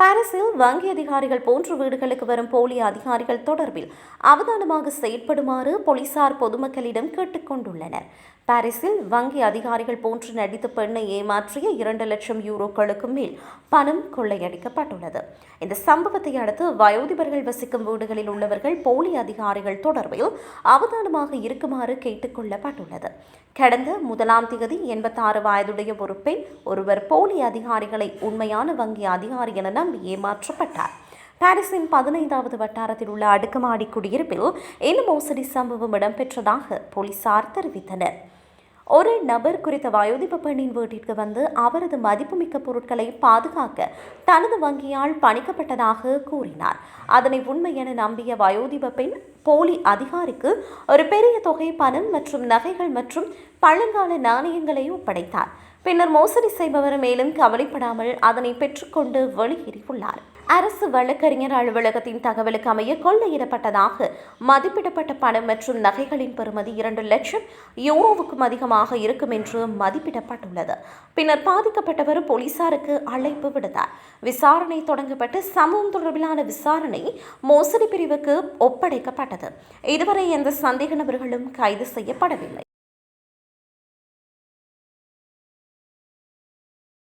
பாரிஸில் வங்கி அதிகாரிகள் போன்ற வீடுகளுக்கு வரும் போலி அதிகாரிகள் தொடர்பில் அவதானமாக செயற்படுமாறு போலீசார் பொதுமக்களிடம் கேட்டுக்கொண்டுள்ளனர். பாரிஸில் வங்கி அதிகாரிகள் போன்று நடித்த பெண்ணை ஏமாற்றிய இரண்டு லட்சம் யூரோக்களுக்கு மேல் பணம் கொள்ளையடிக்கப்பட்டுள்ளது. இந்த சம்பவத்தை அடுத்து வயோதிபர்கள் வசிக்கும் வீடுகளில் உள்ளவர்கள் போலி அதிகாரிகள் தொடர்பில் அவதானமாக இருக்குமாறு கேட்டுக்கொள்ளப்பட்டுள்ளது கடந்த முதலாம் தேதி எண்பத்தாறு வயதுடைய ஒரு பெண் ஒருவர் போலி அதிகாரிகளை உண்மையான வங்கி அதிகாரி என நம்பி ஏமாற்றப்பட்டார். பாரிஸின் பதினைந்தாவது வட்டாரத்தில் உள்ள அடுக்குமாடி குடியிருப்பில் இந்த மோசடி சம்பவம் இடம்பெற்றதாக போலீசார் தெரிவித்தனர். ஒரு நபர் குறித்த வயோதிப பெண்ணின் வீட்டிற்கு வந்து அவரது மதிப்புமிக்க பொருட்களை பாதுகாக்க தனது வங்கியால் பணிக்கப்பட்டதாக கூறினார். அதனை உண்மை என நம்பிய வயோதிப பெண் போலி அதிகாரிக்கு ஒரு பெரிய தொகை பணம் மற்றும் நகைகள் மற்றும் பழங்கால நாணயங்களை ஒப்படைத்தார். பின்னர் மோசடி செய்பவர் மேலும் கவலைப்படாமல் அதனை பெற்றுக்கொண்டு வெளியேறியுள்ளார். அரசு வழக்கறிஞர் அலுவலகத்தின் தகவலுக்கு அமைய கொள்ளையிடப்பட்டதாக மதிப்பிடப்பட்ட பணம் மற்றும் நகைகளின் பெறுமதி இரண்டு லட்சம் யூரோவுக்கும் அதிகமாக இருக்கும் என்று மதிப்பிடப்பட்டுள்ளது. பின்னர் பாதிக்கப்பட்டவர் போலீசாருக்கு அழைப்பு விடுத்தார். விசாரணை தொடங்கப்பட்டு சம்பவம் தொடர்பிலான விசாரணை மோசடி பிரிவுக்கு ஒப்படைக்கப்பட்டது. இதுவரை எந்த சந்தேக நபர்களும் கைது செய்யப்படவில்லை.